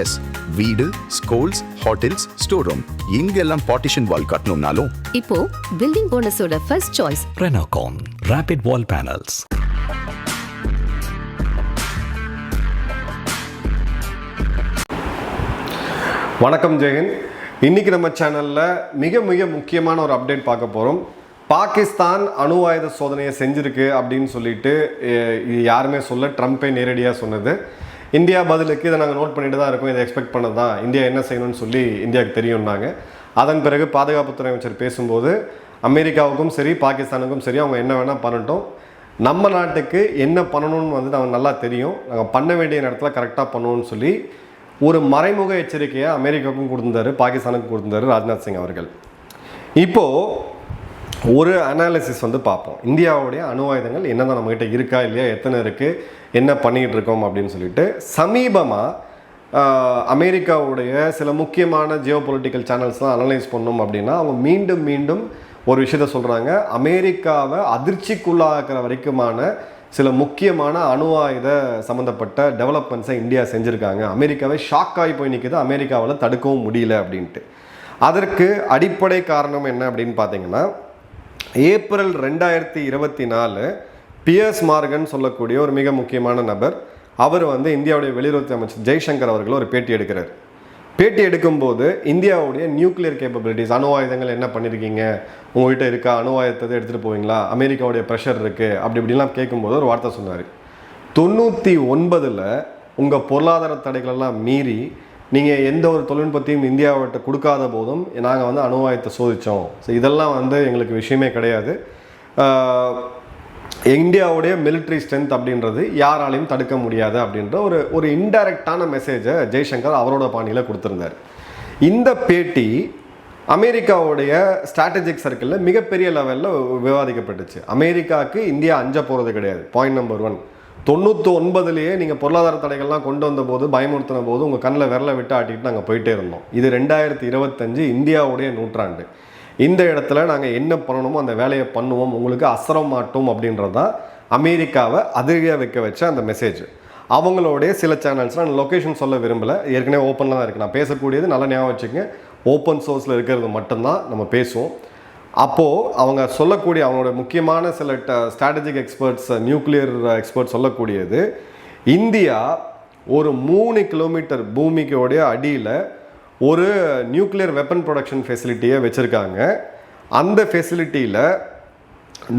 S வீடு schools hotels store room இங்கெல்லாம் partition wall கட்டணும்னாலும். இப்போ building போனஸோட first choice Renocon Rapid Wall Panels. வணக்கம் ஜெயன் இன்னைக்கு நம்ம சேனலில் மிக மிக முக்கியமான ஒரு அப்டேட் பார்க்க போகிறோம் பாகிஸ்தான் அணு ஆயுத சோதனையை செஞ்சிருக்கு அப்படின்னு சொல்லிட்டு யாருமே சொல்ல ட்ரம்ப்பே நேரடியாக சொன்னது. இந்தியா பதிலுக்கு இதை நாங்கள் நோட் பண்ணிட்டு தான் இருக்கோம். இதை எக்ஸ்பெக்ட் பண்ணது தான். இந்தியா என்ன செய்யணும்னு சொல்லி இந்தியாவுக்கு தெரியும்னாங்க. அதன் பிறகு பாதுகாப்புத்துறை அமைச்சர் பேசும்போது அமெரிக்காவுக்கும் சரி பாகிஸ்தானுக்கும் சரி அவங்க என்ன வேணால் பண்ணட்டும். நம்ம நாட்டுக்கு என்ன பண்ணணும்னு வந்து நமக்கு நல்லா தெரியும். நாங்கள் பண்ண வேண்டிய இடத்துல கரெக்டாக பண்ணுவோம்னு சொல்லி ஒரு மறைமுக எச்சரிக்கையை அமெரிக்காவுக்கும் கொடுத்தாரு பாகிஸ்தானுக்கும் கொடுத்தாரு ராஜ்நாத் சிங் அவர்கள். இப்போது ஒரு அனாலிசிஸ் வந்து பார்ப்போம். இந்தியாவுடைய அணு ஆயுதங்கள் என்னதான் நம்மகிட்ட இருக்கா இல்லையா எத்தனை இருக்குது என்ன பண்ணிகிட்டு இருக்கோம் அப்படின்னு சொல்லிட்டு சமீபமாக அமெரிக்காவுடைய சில முக்கியமான ஜியோ பொலிட்டிக்கல் சேனல்ஸ்லாம் அனலைஸ் பண்ணோம் அப்படின்னா அவங்க மீண்டும் மீண்டும் ஒரு விஷயத்த சொல்கிறாங்க அமெரிக்காவை அதிர்ச்சிக்குள்ளாக்குற வரைக்குமான சில முக்கியமான அணு ஆயுத சம்மந்தப்பட்ட டெவலப்மெண்ட்ஸை இந்தியா செஞ்சுருக்காங்க. அமெரிக்காவை ஷாக் ஆகி போய் நிற்கிது அமெரிக்காவில் தடுக்கவும் முடியல அப்படின்ட்டு. அதற்கு அடிப்படை காரணம் என்ன அப்படின்னு பார்த்தீங்கன்னா ஏப்ரல் ரெண்டாயிரத்தி இருபத்தி நாலு பியர்ஸ் மார்கன் சொல்லக்கூடிய ஒரு மிக முக்கியமான நபர். அவர் வந்து இந்தியாவுடைய வெளியுறவுத்துறை அமைச்சர் ஜெய்சங்கர் அவர்கள் ஒரு பேட்டி எடுக்கிறார். பேட்டி எடுக்கும்போது இந்தியாவுடைய நியூக்ளியர் கேப்பபிலிட்டிஸ் அணு ஆயுதங்கள் என்ன பண்ணியிருக்கீங்க உங்கள்கிட்ட இருக்கா? அணு ஆயுதத்தை எடுத்துகிட்டு போவீங்களா? அமெரிக்காவுடைய ப்ரெஷர் இருக்குது அப்படி இப்படிலாம் கேட்கும்போது ஒரு வார்த்தை சொன்னார். தொண்ணூற்றி ஒன்பதில் உங்கள் பொருளாதார தடைகளெல்லாம் மீறி நீங்கள் எந்த ஒரு தொழில்நுட்பத்தையும் இந்தியாவிட்ட கொடுக்காத போதும் நாங்கள் வந்து அணு ஆயுதத்தை சோதித்தோம் ஸோ இதெல்லாம் வந்து எங்களுக்கு விஷயமே கிடையாது. இந்தியாவுடைய மிலிட்ரி ஸ்ட்ரென்த் அப்படின்றது யாராலையும் தடுக்க முடியாது அப்படின்ற ஒரு ஒரு இன்டைரக்டான மெசேஜை ஜெய்சங்கர் அவரோட பாணியில் கொடுத்துருந்தார். இந்த பேட்டி அமெரிக்காவுடைய ஸ்ட்ராட்டஜிக் சர்க்கிளில் மிகப்பெரிய லெவலில் விவாதிக்கப்பட்டுச்சு. அமெரிக்காவுக்கு இந்தியா அஞ்ச போகிறது கிடையாது. பாயிண்ட் நம்பர் ஒன் தொண்ணூற்றி ஒன்பதுலேயே நீங்கள் பொருளாதார தடைகள்லாம் கொண்டு வந்த போது பயமுறுத்தின போது உங்கள் கண்ணில் விரலை விட்டு ஆட்டிட்டு நாங்கள் போயிட்டே இருந்தோம். இது ரெண்டாயிரத்தி இருபத்தஞ்சு இந்தியாவுடைய நூற்றாண்டு. இந்த இடத்துல நாங்கள் என்ன பண்ணணுமோ அந்த வேலையை பண்ணுவோம் உங்களுக்கு அசர மாட்டோம் அப்படின்றது தான் அமெரிக்காவை அதிர்வியாக வைக்க வச்ச அந்த மெசேஜ் அவங்களுடைய சில சேனல்ஸ்லாம் நான் லொக்கேஷன் சொல்ல விரும்பலை. ஏற்கனவே ஓப்பனில் தான் இருக்குது நான் பேசக்கூடியது நல்லா ஞாபகம் வச்சுக்கங்க. ஓப்பன் சோர்ஸில் இருக்கிறது மட்டும்தான் நம்ம பேசுவோம். அப்போது அவங்க சொல்லக்கூடிய அவங்களோட முக்கியமான சில ஸ்ட்ராட்டஜிக் எக்ஸ்பர்ட்ஸ் நியூக்ளியர் எக்ஸ்பர்ட் சொல்லக்கூடியது இந்தியா ஒரு மூணு கிலோமீட்டர் பூமிக்கோடைய அடியில் ஒரு நியூக்ளியர் வெப்பன் ப்ரொடக்ஷன் ஃபெசிலிட்டியை வச்சுருக்காங்க. அந்த ஃபெசிலிட்டியில்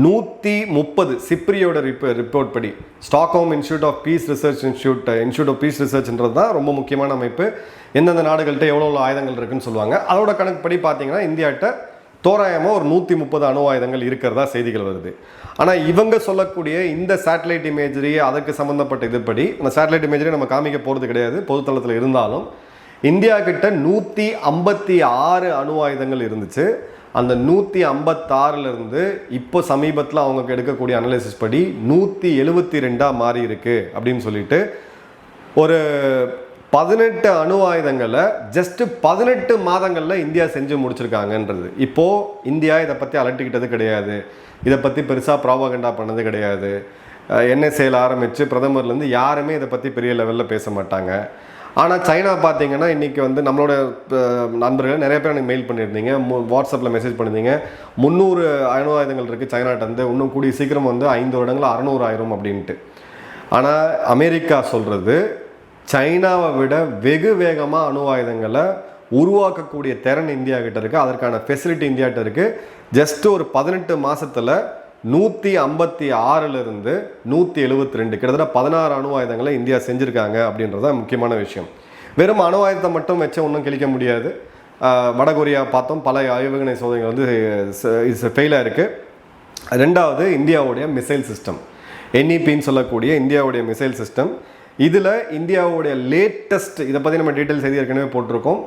நூற்றி முப்பது சிப்ரியோட ரிப்ப ரிப்போர்ட் படி Stockholm institute of peace research institute institute of peace ரிசர்ச்ன்றது தான் ரொம்ப முக்கியமான அமைப்பு. எந்தெந்த நாடுகள்கிட்ட எவ்வளோ எவ்வளோ ஆயுதங்கள் இருக்குன்னு சொல்லுவாங்க. அதோட கணக்குப்படி பார்த்தீங்கன்னா இந்தியாட்ட தோராயமாக ஒரு நூற்றி முப்பது அணு ஆயுதங்கள் இருக்கிறதா செய்திகள் வருது. ஆனால் இவங்க சொல்லக்கூடிய இந்த சேட்டலைட் இமேஜரி அதற்கு சம்மந்தப்பட்ட இதுபடி அந்த சேட்டலைட் இமேஜரி நம்ம காமிக்க போகிறது கிடையாது. பொதுத்தளத்தில் இருந்தாலும் இந்தியா கிட்ட நூற்றி ஐம்பத்தி ஆறு அணு ஆயுதங்கள் இருந்துச்சு. அந்த நூற்றி ஐம்பத்தாறுலேருந்து இப்போ சமீபத்தில் அவங்க எடுக்கக்கூடிய அனலைசிஸ் படி நூற்றி எழுபத்தி ரெண்டாக மாறி இருக்கு அப்படின்னு சொல்லிட்டு ஒரு பதினெட்டு அணு ஆயுதங்களை ஜஸ்ட்டு பதினெட்டு மாதங்களில் இந்தியா செஞ்சு முடிச்சிருக்காங்கன்றது. இப்போது இந்தியா இதை பற்றி அலட்டிக்கிட்டது கிடையாது. இதை பற்றி பெருசாக ப்ராபகண்டா பண்ணது கிடையாது. என்எஸ்ஏல ஆரம்பித்து பிரதமர்லேருந்து யாருமே இதை பற்றி பெரிய லெவலில் பேச மாட்டாங்க. ஆனால் சைனா பார்த்தீங்கன்னா இன்றைக்கி வந்து நம்மளோட நண்பர்கள் நிறைய பேர் எனக்கு மெயில் பண்ணியிருந்தீங்க. வாட்ஸ்அப்பில் மெசேஜ் பண்ணியிருந்தீங்க. முந்நூறு அணு ஆயுதங்கள் இருக்குது சைனாட்ட வந்து இன்னும் கூடிய சீக்கிரம் வந்து ஐந்து வருடங்கள் அறநூறு ஆயிரம் அப்படின்ட்டு. ஆனால் அமெரிக்கா சொல்கிறது சைனாவை விட வெகு வேகமாக அணு ஆயுதங்களை உருவாக்கக்கூடிய திறன் இந்தியா கிட்ட இருக்குது அதற்கான ஃபெசிலிட்டி இந்தியாட்ட இருக்குது ஜஸ்ட் ஒரு பதினெட்டு மாதத்தில் நூற்றி ஐம்பத்தி ஆறிலிருந்து நூற்றி எழுபத்தி ரெண்டு. கிட்டத்தட்ட பதினாறு அணு ஆயுதங்களை இந்தியா செஞ்சுருக்காங்க அப்படின்றது தான் முக்கியமான விஷயம். வெறும் அணு ஆயுதத்தை மட்டும் வச்சு ஒன்றும் கிழிக்க முடியாது. வடகொரியா பார்த்தோம் பல ஏவுகணை சோதனைகள் வந்து இஸ் ஃபெயிலாக இருக்குது ரெண்டாவது இந்தியாவுடைய மிசைல் சிஸ்டம் என்இபின்னு சொல்லக்கூடிய இந்தியாவுடைய மிசைல் சிஸ்டம் இதில் இந்தியாவுடைய லேட்டஸ்ட் இதை பற்றி நம்ம டீட்டெயில்ஸ் எது ஏற்கனவே போட்டிருக்கோம்.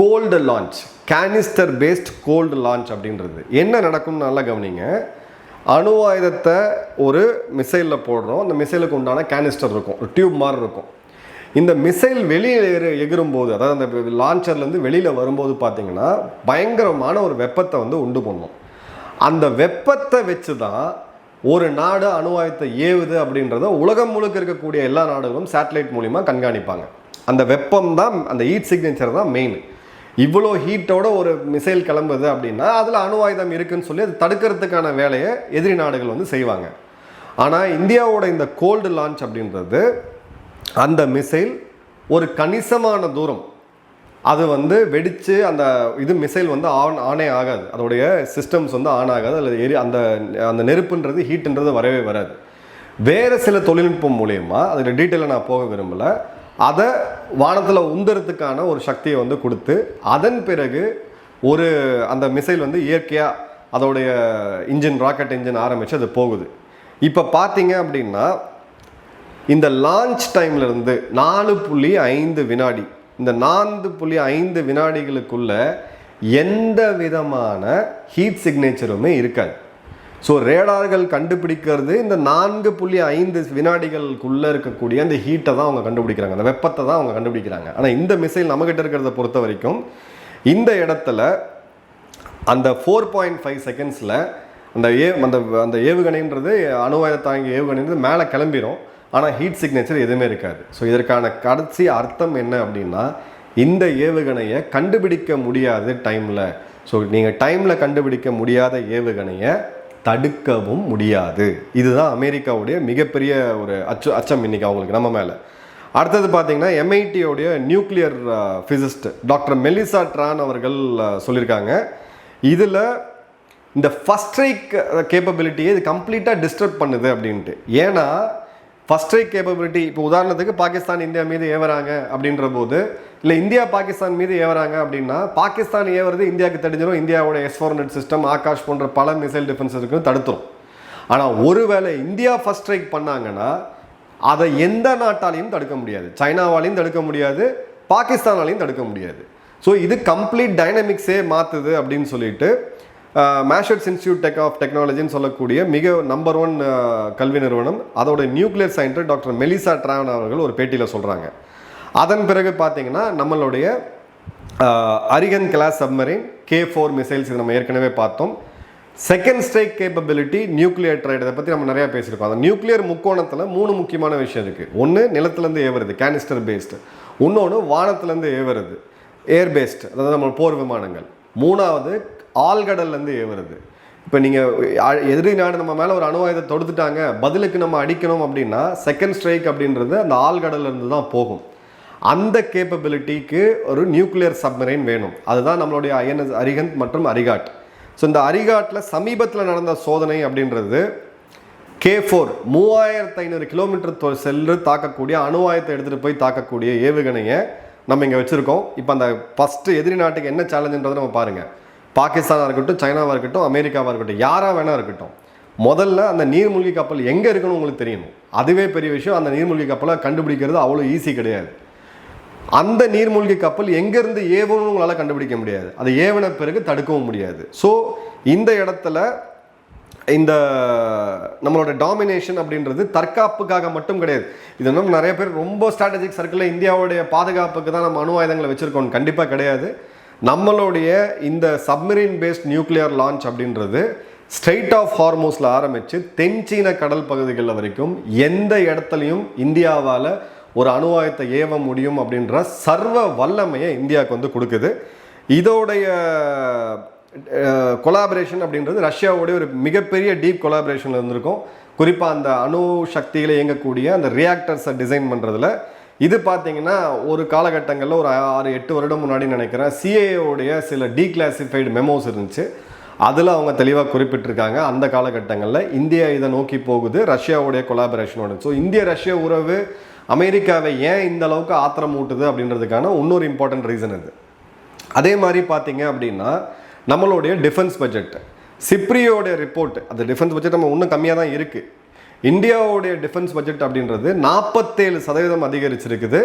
Cold launch canister based cold launch அப்படின்றது. என்ன நடக்கும்னு நல்லா கவனிங்க. அணு ஆயுதத்தை ஒரு மிசைலில் போடுறோம். அந்த மிசைலுக்கு உண்டான கேனிஸ்டர் இருக்கும். ஒரு டியூப் மாதிரி இருக்கும். இந்த மிசைல் வெளியே எகிற எகிரும்போது அதாவது அந்த லான்ச்சர்லேருந்து வெளியில் வரும்போது பார்த்தீங்கன்னா பயங்கரமான ஒரு வெப்பத்தை வந்து உண்டு பண்ணும். அந்த வெப்பத்தை வச்சு தான் ஒரு நாடு அணு ஆயுதத்தை ஏவுது அப்படின்றத உலகம் முழுக்க இருக்கக்கூடிய எல்லா நாடுகளும் சேட்டலைட் மூலிமா கண்காணிப்பாங்க. அந்த வெப்பம் தான் அந்த ஹீட் சிக்னேச்சர் தான் மெயின் இவ்வளோ ஹீட்டோட ஒரு மிசைல் கிளம்புது அப்படின்னா அதில் அணு ஆயுதம் இருக்குன்னு சொல்லி அது தடுக்கிறதுக்கான வேலையை எதிரி நாடுகள் வந்து செய்வாங்க. ஆனால் இந்தியாவோட இந்த கோல்டு லான்ச் அப்படின்றது அந்த மிசைல் ஒரு கணிசமான தூரம். அது வந்து வெடித்து அந்த இது மிசைல் வந்து ஆன் ஆனே ஆகாது. அதோடைய சிஸ்டம்ஸ் வந்து ஆன் ஆகாது. அதில் எரி அந்த அந்த நெருப்புன்றது ஹீட்டுன்றது வரவே வராது. வேறு சில தொழில்நுட்பம் மூலயமா அதில் டீட்டெயிலாக நான் போக விரும்பலை. அதை வானத்தில் உந்தறதுக்கான ஒரு சக்தியை வந்து கொடுத்து அதன் பிறகு ஒரு அந்த மிசைல் வந்து இயற்கையாக அதோடைய இன்ஜின் ராக்கெட் இன்ஜின் ஆரம்பித்து அது போகுது. இப்போ பார்த்தீங்க அப்படின்னா இந்த லான்ச் டைம்லேருந்து நாலு புள்ளி ஐந்து வினாடி இந்த நான்கு புள்ளி ஐந்து வினாடிகளுக்குள்ள எந்த விதமான ஹீட் சிக்னேச்சருமே இருக்காது. ஸோ ரேடார்கள் கண்டுபிடிக்கிறது இந்த நான்கு புள்ளி ஐந்து வினாடிகளுக்குள்ளே இருக்கக்கூடிய அந்த ஹீட்டை தான் அவங்க கண்டுபிடிக்கிறாங்க. அந்த வெப்பத்தை தான் அவங்க கண்டுபிடிக்கிறாங்க. ஆனால் இந்த மிசைல் நம்மகிட்ட இருக்கிறத பொறுத்த வரைக்கும் இந்த இடத்துல அந்த ஃபோர் பாயிண்ட் ஃபைவ் செகண்ட்ஸில் அந்த ஏ அந்த அந்த ஏவுகணைன்றது அணுவாயுத தாங்கி ஏவுகணைன்றது மேலே கிளம்பிரும். ஆனால் ஹீட் சிக்னேச்சர் எதுவுமே இருக்காது. ஸோ இதற்கான கடைசி அர்த்தம் என்ன அப்படின்னா இந்த ஏவுகணையை கண்டுபிடிக்க முடியாது டைமில் ஸோ நீங்கள் டைமில் கண்டுபிடிக்க முடியாத ஏவுகணையை தடுக்கவும் முடியாது. இதுதான் அமெரிக்காவுடைய மிகப்பெரிய ஒரு அச்சு அச்சம் இன்னைக்கு அவங்களுக்கு நம்ம மேலே. அடுத்தது பார்த்தீங்கன்னா எம்ஐடியோடைய nuclear physicist doctor Melissa Tran அவர்கள் சொல்லியிருக்காங்க. இதில் இந்த ஃபஸ்ட் ஸ்ட்ரைக் கேப்பபிலிட்டியை இது கம்ப்ளீட்டாக டிஸ்டர்ப் பண்ணுது அப்படின்ட்டு. ஏன்னா ஃபஸ்ட் ஸ்ட்ரைக் கேப்பபிலிட்டி இப்போ உதாரணத்துக்கு பாகிஸ்தான் இந்தியா மீது ஏவறாங்க அப்படின்ற போது இல்லை இந்தியா பாகிஸ்தான் மீது ஏவறாங்க அப்படின்னா பாகிஸ்தான் ஏவுறது இந்தியாவுக்கு தெரிஞ்சிடும் இந்தியாவோட S four hundred system Akash போன்ற பல மிசைல் டிஃபென்ஸ் இருக்கும் தடுத்துரும். ஆனால் ஒருவேளை இந்தியா ஃபர்ஸ்ட் ஸ்ட்ரைக் பண்ணாங்கன்னா அதை எந்த நாட்டாலையும் தடுக்க முடியாது. சைனாவாலையும் தடுக்க முடியாது பாகிஸ்தானாலையும் தடுக்க முடியாது. ஸோ இது கம்ப்ளீட் டைனமிக்ஸே மாற்றுது அப்படின்னு சொல்லிட்டு மேஷர்ஸ் இன்ஸ்டியூட் டெக் ஆஃப் டெக்னாலஜின்னு சொல்லக்கூடிய மிக நம்பர் ஒன் கல்வி நிறுவனம். அதோட nuclear scientist doctor Melissa drawn அவர்கள் ஒரு பேட்டியில் சொல்கிறாங்க அதன் பிறகு பார்த்தீங்கன்னா நம்மளுடைய அரிகன் class submarine K four missiles இது நம்ம ஏற்கனவே பார்த்தோம். Second strike capability nuclear triad இதை பற்றி நம்ம நிறையா பேசியிருக்கோம். அந்த நியூக்ளியர் முக்கோணத்தில் மூணு முக்கியமான விஷயம் இருக்குது ஒன்று நிலத்துலேருந்து ஏவுறது கேனிஸ்டர் பேஸ்டு இன்னொன்று வானத்துலேருந்து ஏவுறது ஏர் பேஸ்டு அதாவது நம்ம போர் விமானங்கள். மூணாவது ஆழ்கடல்லேருந்து ஏவுறது. இப்போ நீங்கள் எதிரி நாடு நம்ம மேலே ஒரு அணு தொடுத்துட்டாங்க பதிலுக்கு நம்ம அடிக்கணும் அப்படின்னா செகண்ட் ஸ்ட்ரைக் அப்படின்றது அந்த ஆழ்கடல்லேருந்து தான் போகும். அந்த கேப்பபிலிட்டிக்கு ஒரு நியூக்ளியர் சப்மரைன் வேணும். அதுதான் நம்மளுடைய ஐஎன்எஸ் அரிகந்த் மற்றும் அரிகாட். ஸோ இந்த அரிகாட்டில் சமீபத்தில் நடந்த சோதனை அப்படின்றது கே ஃபோர் மூவாயிரத்து ஐநூறு கிலோமீட்டர் செல்லு தாக்கக்கூடிய அணுவாயத்தை எடுத்துகிட்டு போய் தாக்கக்கூடிய ஏவுகணையை நம்ம இங்கே வச்சுருக்கோம். இப்போ அந்த ஃபஸ்ட்டு எதிரி நாட்டுக்கு என்ன சேலஞ்சுன்றதை நம்ம பாருங்கள் பாகிஸ்தானாக இருக்கட்டும் சைனாவாக இருக்கட்டும் அமெரிக்காவாக இருக்கட்டும் யாராக வேணா இருக்கட்டும் முதல்ல அந்த நீர்மூழ்கி கப்பல் எங்கே இருக்குன்னு உங்களுக்கு தெரியணும். அதுவே பெரிய விஷயம். அந்த நீர்மூழ்கி கப்பலை கண்டுபிடிக்கிறது அவ்வளோ ஈஸி கிடையாது. அந்த நீர்மூழ்கி கப்பல் எங்கேருந்து ஏவணும் உங்களால் கண்டுபிடிக்க முடியாது. அதை ஏவன பிறகு தடுக்கவும் முடியாது. ஸோ இந்த இடத்துல இந்த நம்மளோட டாமினேஷன் அப்படின்றது தற்காப்புக்காக மட்டும் கிடையாது. இது இன்னும் நிறைய பேர் ரொம்ப ஸ்ட்ராட்டஜிக் சர்க்கிளில் இந்தியாவுடைய பாதுகாப்புக்கு தான் நம்ம அணு ஆயுதங்களை வச்சுருக்கோம் கண்டிப்பாக கிடையாது. நம்மளுடைய இந்த சப்மரீன் பேஸ்ட் நியூக்ளியர் லான்ச் அப்படின்றது ஸ்ட்ரெயிட் ஆஃப் ஹார்மோஸில் ஆரம்பித்து தென் சீன கடல் பகுதிகளில் வரைக்கும் எந்த இடத்துலையும் இந்தியாவால் ஒரு அணுவாயத்தை ஏவ முடியும் அப்படின்ற சர்வ வல்லமையை இந்தியாவுக்கு வந்து கொடுக்குது. இதோடைய கொலாபரேஷன் அப்படின்றது ரஷ்யாவுடைய ஒரு மிகப்பெரிய டீப் கொலாபரேஷனில் இருந்திருக்கும். குறிப்பாக அந்த அணு சக்தியில் இயங்கக்கூடிய அந்த ரியாக்டர்ஸை டிசைன் பண்ணுறதுல இது பார்த்தீங்கன்னா ஒரு காலகட்டங்களில் ஒரு ஆறு எட்டு வருடம் முன்னாடி நினைக்கிறேன் சிஏஓடைய சில டீக்ளாசிஃபைடு மெமோஸ் இருந்துச்சு. அதில் அவங்க தெளிவாக குறிப்பிட்டிருக்காங்க. அந்த காலகட்டங்களில் இந்தியா இதை நோக்கி போகுது ரஷ்யாவுடைய கொலாபரேஷனோட ஸோ இந்திய ரஷ்ய உறவு அமெரிக்காவை ஏன் இந்த அளவுக்கு ஆத்திரம் ஊட்டுது அப்படின்றதுக்கான இன்னொரு இம்பார்ட்டன்ட் ரீசன் இது. அதே மாதிரி பார்த்தீங்க அப்படின்னா நம்மளுடைய டிஃபென்ஸ் பட்ஜெட் சிப்ரியோடைய ரிப்போர்ட் அந்த டிஃபென்ஸ் பட்ஜெட் நம்ம இன்னும் கம்மியாக தான் இருக்குது இந்தியாவுடைய டிஃபென்ஸ் பட்ஜெட் அப்படின்றது நாற்பத்தேழு சதவீதம் அதிகரிச்சிருக்குது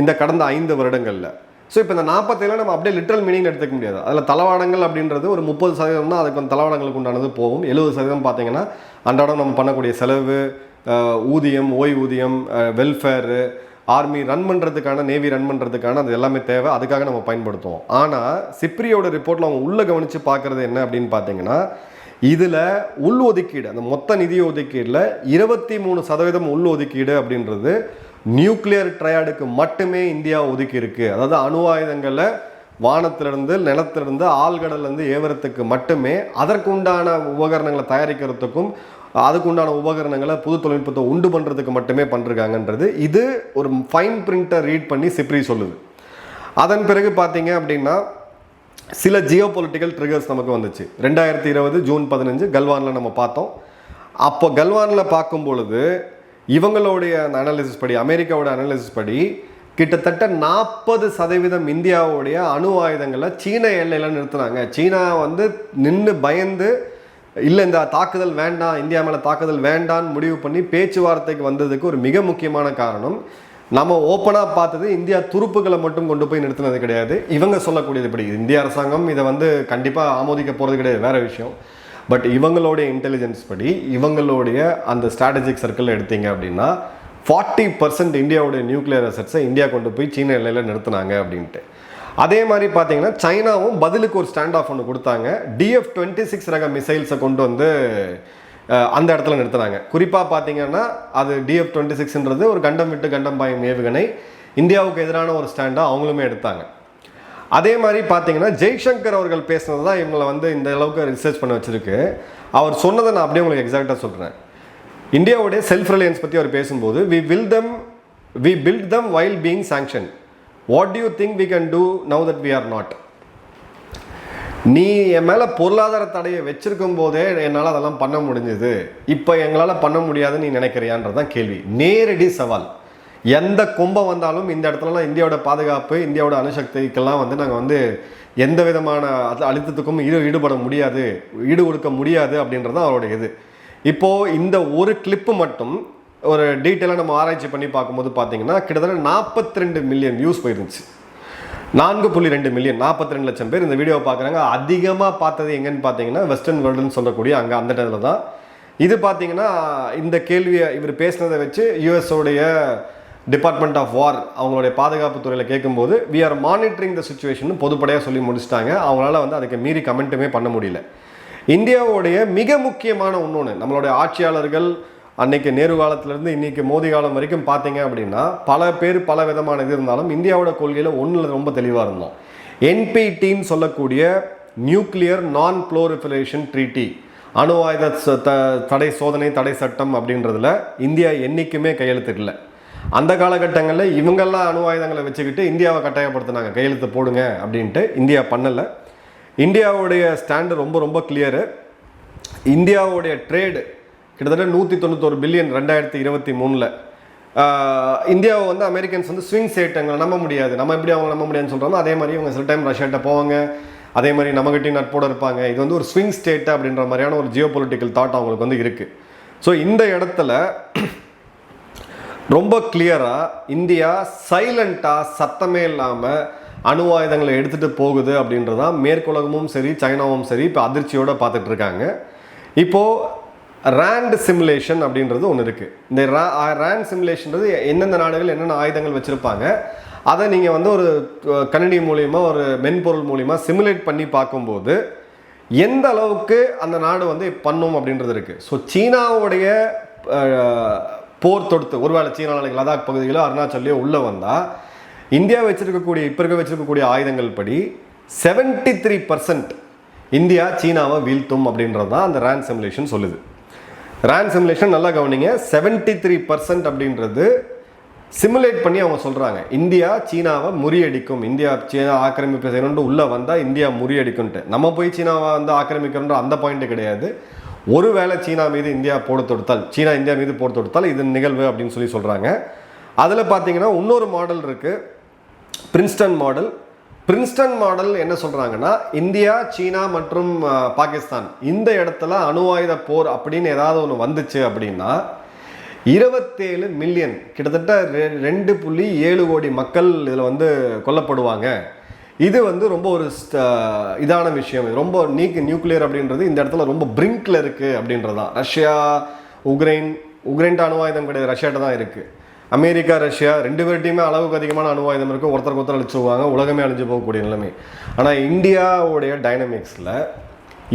இந்த கடந்த ஐந்து வருடங்களில். ஸோ இப்போ இந்த நாற்பத்தேழு நம்ம அப்படியே லிட்டரல் மீனிங் எடுத்துக்க முடியாது. அதில் தளவாடங்கள் அப்படின்றது ஒரு முப்பது சதவீதம் தான் அதுக்கு வந்து தளவாடங்களுக்கு உண்டானது போகும். எழுபது சதவீதம் பார்த்தீங்கன்னா அன்றாடம் நம்ம பண்ணக்கூடிய செலவு ஊதியம் ஓய்வூதியம் வெல்ஃபேரு ஆர்மி ரன் பண்ணுறதுக்கான நேவி ரன் பண்ணுறதுக்கான அது எல்லாமே தேவை. அதுக்காக நம்ம பயன்படுத்துவோம். ஆனால் சிப்ரியோட ரிப்போர்ட்டில் அவங்க உள்ளே கவனித்து பார்க்குறது என்ன அப்படின்னு பார்த்தீங்கன்னா இதில் உள் ஒதுக்கீடு அந்த மொத்த நிதி ஒதுக்கீடில் இருபத்தி மூணு சதவீதம் உள் ஒதுக்கீடு அப்படின்றது நியூக்ளியர் ட்ரையாடுக்கு மட்டுமே இந்தியா ஒதுக்கி இருக்குது அதாவது அணு ஆயுதங்களை வானத்திலிருந்து நிலத்திலிருந்து ஆழ்கடல்லேருந்து ஏவறதுக்கு மட்டுமே அதற்குண்டான உபகரணங்களை தயாரிக்கிறதுக்கும் அதுக்குண்டான உபகரணங்களை புது தொழில்நுட்பத்தை உண்டு பண்ணுறதுக்கு மட்டுமே பண்ணிருக்காங்கன்றது இது ஒரு ஃபைன் பிரிண்ட்டை ரீட் பண்ணி சிப்ரி சொல்லுது. அதன் பிறகு பார்த்தீங்க அப்படின்னா சில ஜியோ பொலிட்டிக்கல் ட்ரிகர்ஸ் நமக்கு வந்துச்சு. ரெண்டாயிரத்தி இருபது ஜூன் பதினஞ்சு கல்வானில் நம்ம பார்த்தோம். அப்போ கல்வானில் பார்க்கும் பொழுது இவங்களுடைய அனாலிசிஸ் படி அமெரிக்காவோட அனாலிசிஸ் படி கிட்டத்தட்ட நாற்பது சதவீதம் இந்தியாவுடைய அணு ஆயுதங்களை சீன எல்லையில் நிறுத்துனாங்க. சீனா வந்து நின்று பயந்து இல்லை இந்த தாக்குதல் வேண்டாம் இந்தியா மேலே தாக்குதல் வேண்டான்னு முடிவு பண்ணி பேச்சுவார்த்தைக்கு வந்ததுக்கு ஒரு மிக முக்கியமான காரணம் நம்ம ஓப்பனாக பார்த்தது இந்தியா துருப்புகளை மட்டும் கொண்டு போய் நிறுத்தினது கிடையாது. இவங்க சொல்லக்கூடியது இப்படி. இந்திய அரசாங்கம் இதை வந்து கண்டிப்பாக ஆமோதிக்க போகிறது கிடையாது. வேற விஷயம். பட் இவங்களுடைய இன்டெலிஜென்ஸ் படி இவங்களுடைய அந்த ஸ்ட்ராட்டஜிக் சர்க்கிள் எடுத்தீங்க அப்படின்னா ஃபார்ட்டி பர்சன்ட் இந்தியாவுடைய நியூக்ளியர் அசட்ஸை இந்தியா கொண்டு போய் சீன எல்லையில் நிறுத்தினாங்க அப்படின்ட்டு. அதே மாதிரி பார்த்தீங்கன்னா சைனாவும் பதிலுக்கு ஒரு ஸ்டாண்ட் ஆஃப் ஒன்று கொடுத்தாங்க. டிஎஃப் டுவெண்ட்டி சிக்ஸ் ரக மிசைல்ஸை கொண்டு வந்து அந்த இடத்துல நிறுத்தினாங்க குறிப்பாக பார்த்தீங்கன்னா அது டிஎஃப் டுவெண்ட்டி சிக்ஸ்ன்றது ஒரு கண்டம் விட்டு கண்டம் பாயும் ஏவுகணை. இந்தியாவுக்கு எதிரான ஒரு ஸ்டாண்டாக அவங்களுமே எடுத்தாங்க. அதே மாதிரி பார்த்தீங்கன்னா ஜெய்சங்கர் அவர்கள் பேசுனது தான் இவங்களை வந்து இந்த அளவுக்கு ரிசர்ச் பண்ண வச்சிருக்கு. அவர் சொன்னதை நான் அப்படியே உங்களுக்கு எக்ஸாக்டாக சொல்கிறேன் இந்தியாவுடைய செல்ஃப் ரிலையன்ஸ் பற்றி அவர் பேசும்போது we will them we build them while being sanction what you think we can do now that we are not நீ என் மேலே பொருளாதார தடையை வச்சிருக்கும் போதே என்னால் அதெல்லாம் பண்ண முடிஞ்சது. இப்போ எங்களால் பண்ண முடியாதுன்னு நீ நினைக்கிறியான்றது தான் கேள்வி. நேரடி சவால். எந்த கும்பம் வந்தாலும் இந்த இடத்துலலாம் இந்தியாவோட பாதுகாப்பு இந்தியாவோட அணுசக்திக்கெல்லாம் வந்து நாங்கள் வந்து எந்த விதமான அழுத்தத்துக்கும் ஈடு ஈடுபட முடியாது. ஈடு கொடுக்க முடியாது அப்படின்றது தான் அவருடைய இது. இப்போது இந்த ஒரு கிளிப்பு மட்டும் ஒரு டீட்டெயிலாக நம்ம ஆராய்ச்சி பண்ணி பார்க்கும்போது பார்த்தீங்கன்னா கிட்டத்தட்ட நாற்பத்தி ரெண்டு மில்லியன் வியூஸ் போயிருந்துச்சு. நான்கு புள்ளி ரெண்டு மில்லியன் நாற்பத்தி ரெண்டு லட்சம் பேர் இந்த வீடியோவை பார்க்குறாங்க. அதிகமாக பார்த்தது எங்கன்னு பார்த்தீங்கன்னா வெஸ்டர்ன் வேர்ல்டுன்னு சொல்லக்கூடிய அங்கே அந்த இடத்துல தான். இது பார்த்தீங்கன்னா இந்த கேள்வியை இவர் பேசினதை வச்சு யூஎஸோடைய டிபார்ட்மெண்ட் ஆஃப் வார் அவங்களுடைய பாதுகாப்பு துறையில் கேட்கும்போது we are monitoring the situation பொதுப்படையாக சொல்லி முடிச்சிட்டாங்க. அவங்களால வந்து அதுக்கு மீறி கமெண்ட்டுமே பண்ண முடியல. இந்தியாவுடைய மிக முக்கியமான ஒன்று நம்மளுடைய ஆட்சியாளர்கள் அன்னைக்கு நேரு காலத்திலேருந்து இன்னைக்கு மோடி காலம் வரைக்கும் பார்த்தீங்க அப்படின்னா பல பேர் பல விதமான இது இருந்தாலும் இந்தியாவோட கொள்கையில் ஒன்றில் ரொம்ப தெளிவாக இருந்தோம். என்பிடின்னு சொல்லக்கூடிய நியூக்ளியர் நான் புளோரிஃபிலேஷன் ட்ரீட்டி அணு ஆயுத த- தடை சோதனை தடை சட்டம் அப்படின்றதுல இந்தியா என்றைக்குமே கையெழுத்துக்கல அந்த காலகட்டங்களில் இவங்கெல்லாம் அணு ஆயுதங்களை வச்சுக்கிட்டு இந்தியாவை கட்டாயப்படுத்தினாங்க. கையெழுத்து போடுங்க அப்படின்ட்டு இந்தியா பண்ணலை. இந்தியாவுடைய ஸ்டாண்டு ரொம்ப ரொம்ப கிளியரு இந்தியாவுடைய ட்ரேடு கிட்டத்தட்ட நூற்றி தொண்ணூத்தொரு பில்லியன் ரெண்டாயிரத்தி இருபத்தி மூணில். இந்தியாவை வந்து அமெரிக்கன்ஸ் வந்து ஸ்விங் சேட்டங்களை நம்ப முடியாது. நம்ம எப்படி அவங்க நம்ப முடியாதுன்னு சொல்கிறோமோ அதே மாதிரி இவங்க சில டைம் ரஷ்யாட்ட போவாங்க. அதே மாதிரி நம்மகிட்டையும் நட்போட இருப்பாங்க. இது வந்து ஒரு ஸ்விங் ஸ்டேட் அப்படின்ற மாதிரியான ஒரு ஜியோ பொலிட்டிக்கல் தாட் அவங்களுக்கு வந்து இருக்குது ஸோ இந்த இடத்துல ரொம்ப கிளியராக இந்தியா சைலண்ட்டாக சத்தமே இல்லாமல் அணு ஆயுதங்களை எடுத்துகிட்டு போகுது அப்படின்றதான் மேற்குலகமும் சரி சைனாவும் சரி இப்போ அதிர்ச்சியோடு பார்த்துட்ருக்காங்க இப்போது ரேண்ட் சிமுலேஷன் அப்படின்றது ஒன்று இருக்குது இந்த ரேண்ட் சிமுலேஷன்றது எந்தெந்த நாடுகள் என்னென்ன ஆயுதங்கள் வச்சுருப்பாங்க அதை நீங்கள் வந்து ஒரு கணினி மூலிமா ஒரு மென்பொருள் மூலிமா சிமுலேட் பண்ணி பார்க்கும்போது எந்த அளவுக்கு அந்த நாடு வந்து பண்ணும் அப்படின்றது இருக்குது ஸோ சீனாவுடைய போர் தொடுத்து ஒருவேளை சீனா நாளைக்கு லடாக் பகுதியிலோ அருணாச்சல்லையோ உள்ளே வந்தால் இந்தியா வச்சிருக்கக்கூடிய இப்போ இருக்க வச்சிருக்கக்கூடிய ஆயுதங்கள் படி 73% த்ரீ பர்சன்ட் இந்தியா சீனாவை வீழ்த்தும் அப்படின்றது தான் அந்த ரேன் சிமுலேஷன் சொல்லுது. ரேன் சிமுலேஷன் நல்லா கவனிங்க. 73% த்ரீ பர்சன்ட் அப்படின்றது சிமுலேட் பண்ணி அவங்க சொல்கிறாங்க இந்தியா சீனாவை முறியடிக்கும். இந்தியா சீனா ஆக்கிரமிப்பு செய்யணும்னு உள்ளே வந்தால் இந்தியா முறியடிக்கும்ட்டு. நம்ம போய் சீனாவை வந்து ஆக்கிரமிக்கணுன்ற அந்த பாயிண்ட் கிடையாது. ஒருவேளை சீனா மீது இந்தியா போட தொடுத்தால் சீனா இந்தியா மீது போட தொடுத்தால் இது நிகழ்வு அப்படின்னு சொல்லி சொல்கிறாங்க அதில் பார்த்தீங்கன்னா இன்னொரு மாடல் இருக்குது பிரின்ஸ்டன் மாடல் பிரின்ஸ்டன் மாடல் என்ன சொல்கிறாங்கன்னா இந்தியா சீனா மற்றும் பாகிஸ்தான். இந்த இடத்துல அணு ஆயுத போர் அப்படின்னு ஏதாவது ஒன்று வந்துச்சு அப்படின்னா இருபத்தேழு மில்லியன் கிட்டத்தட்ட ரெ- ரெண்டு புள்ளி ஏழு கோடி மக்கள் இதில் வந்து கொல்லப்படுவாங்க. இது வந்து ரொம்ப ஒரு ஸ்ட- இதான விஷயம். ரொம்ப நீக்கு நியூக்ளியர் அப்படின்றது இந்த இடத்துல ரொம்ப பிரிங்கில் இருக்குது அப்படின்றது தான் ரஷ்யா உக்ரைன் உக்ரைன்ட்ட அணு ஆயுதம் கிடையாது. ரஷ்யாட்ட தான் இருக்குது அமெரிக்கா ரஷ்யா ரெண்டு பேர்ட்டையுமே அளவுக்கு அதிகமான அணுவாயுதம் இருக்கும் ஒருத்தருக்கு ஒருத்தர் அழிச்சிருவாங்க உலகமே அழிஞ்சு போகக்கூடிய நிலைமை. ஆனால் இந்தியாவுடைய டைனமிக்ஸில்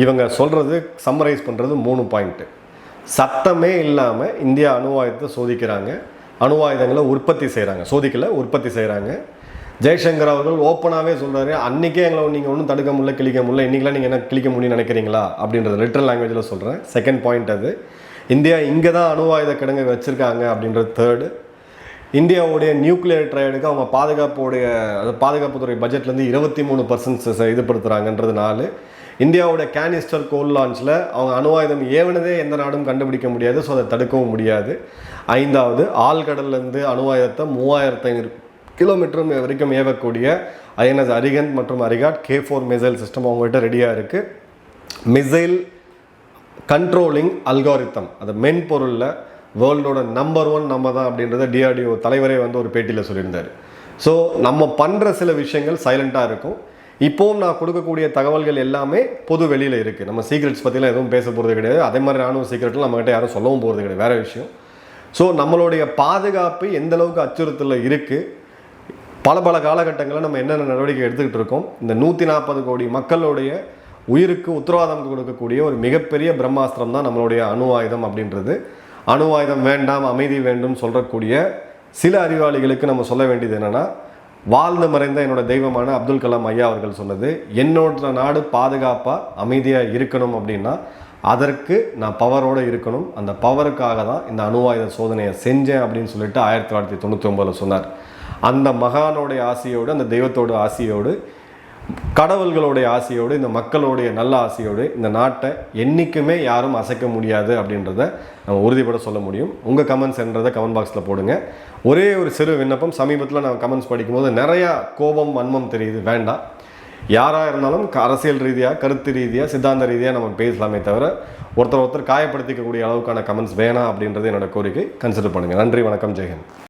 இவங்க சொல்கிறது சம்மரைஸ் பண்ணுறது மூணு பாயிண்ட்டு சத்தமே இல்லாமல் இந்தியா அணுவாயுதத்தை சோதிக்கிறாங்க. அணுவாயுதங்களை உற்பத்தி செய்கிறாங்க சோதிக்கல உற்பத்தி செய்கிறாங்க ஜெய்சங்கர் அவர்கள் ஓப்பனாகவே சொல்கிறாரு அன்றைக்கே எங்களை நீங்கள் ஒன்றும் தடுக்க முடியல கிழிக்க முடியல. இன்றைக்கெலாம் நீங்கள் என்ன கிழிக்க முடியும்னு நினைக்கிறீங்களா? அப்படின்றது லிட்டர் லாங்குவேஜில் சொல்கிறேன் செகண்ட் பாயிண்ட் அது. இந்தியா இங்கே தான் அணுவாயுத கிடங்கு வச்சுருக்காங்க அப்படின்றது தேர்டு இந்தியாவுடைய நியூக்ளியர் ட்ரையடுக்கு அவங்க பாதுகாப்புடைய அது பாதுகாப்புத்துறை பட்ஜெட்லேருந்து இருபத்தி மூணு பர்சன்ட் இதுபடுத்துகிறாங்கன்றதுனால இந்தியாவுடைய கேனிஸ்டர் கோல் லான்ச்சில் அவங்க அணு ஆயுதம் ஏவனதே எந்த நாடும் கண்டுபிடிக்க முடியாது ஸோ அதை தடுக்கவும் முடியாது. ஐந்தாவது ஆழ்கடல்லேருந்து அணு ஆயுதத்தை மூவாயிரத்து ஐநூறு கிலோமீட்டர் வரைக்கும் ஏவக்கூடிய ஐஎன்எஸ் அரிகன் மற்றும் Arighat K four missile system அவங்ககிட்ட ரெடியாக இருக்குது மிசைல் கண்ட்ரோலிங் அல்காரித்தம் அது மென்பொருளில் வேர்ல்டோட நம்பர் ஒன் நம்ம தான் அப்படின்றத டிஆர்டிஓ தலைவரே வந்து ஒரு பேட்டியில் சொல்லியிருந்தார். ஸோ நம்ம பண்ணுற சில விஷயங்கள் சைலண்ட்டாக இருக்கும். இப்போவும் நான் கொடுக்கக்கூடிய தகவல்கள் எல்லாமே பொது வெளியில் இருக்குது நம்ம சீக்ரெட்ஸ் பற்றிலாம் எதுவும் பேச போகிறது கிடையாது. அதே மாதிரி ராணுவ சீக்ரெட்லாம் நம்மகிட்ட யாரும் சொல்லவும் போகிறது கிடையாது. வேறு விஷயம். ஸோ நம்மளுடைய பாதுகாப்பு எந்த அளவுக்கு அச்சுறுத்தலில் இருக்குது பல பல காலகட்டங்களில் நம்ம என்னென்ன நடவடிக்கை எடுத்துக்கிட்டு இருக்கோம்? இந்த நூற்றி நாற்பது கோடி மக்களுடைய உயிருக்கு உத்தரவாதம் கொடுக்கக்கூடிய ஒரு மிகப்பெரிய பிரம்மாஸ்திரம் தான் நம்மளுடைய அணு ஆயுதம் அப்படின்றது. அணு ஆயுதம் வேண்டாம் அமைதி வேண்டும் சொல்லக்கூடிய சில அறிவாளிகளுக்கு நம்ம சொல்ல வேண்டியது என்னென்னா வாழ்ந்து மறைந்த என்னோட தெய்வமான அப்துல் கலாம் ஐயா அவர்கள் சொன்னது என்னோட நாடு பாதுகாப்பாக அமைதியாக இருக்கணும் அப்படின்னா அதற்கு நான் பவரோடு இருக்கணும். அந்த பவருக்காக தான் இந்த அணு ஆயுத சோதனையை செஞ்சேன் அப்படின்னு சொல்லிட்டு ஆயிரத்தி தொள்ளாயிரத்தி தொண்ணூற்றி ஒம்பதில் சொன்னார். அந்த மகானோடைய ஆசையோடு அந்த தெய்வத்தோட ஆசையோடு கடவுள்களுடைய ஆசையோடு இந்த மக்களுடைய நல்ல ஆசையோடு இந்த நாட்டை என்றைக்குமே யாரும் அசைக்க முடியாது அப்படின்றத நம்ம உறுதிப்பட சொல்ல முடியும். உங்கள் கமெண்ட்ஸ் என்றதை கமெண்ட் பாக்ஸில் போடுங்க. ஒரே ஒரு சிறு விண்ணப்பம் சமீபத்தில் நான் கமெண்ட்ஸ் படிக்கும்போது நிறையா கோபம் வன்மம் தெரியுது. வேண்டாம். யாராக இருந்தாலும் அரசியல் ரீதியாக கருத்து ரீதியாக சித்தாந்த ரீதியாக நம்ம பேசலாமே தவிர ஒருத்தர் ஒருத்தர் காயப்படுத்திக்கக்கூடிய அளவுக்கான கமெண்ட்ஸ் வேணாம் அப்படின்றது என்னோட கோரிக்கை. கன்சிடர் பண்ணுங்கள் நன்றி வணக்கம். ஜெயஹிந்த்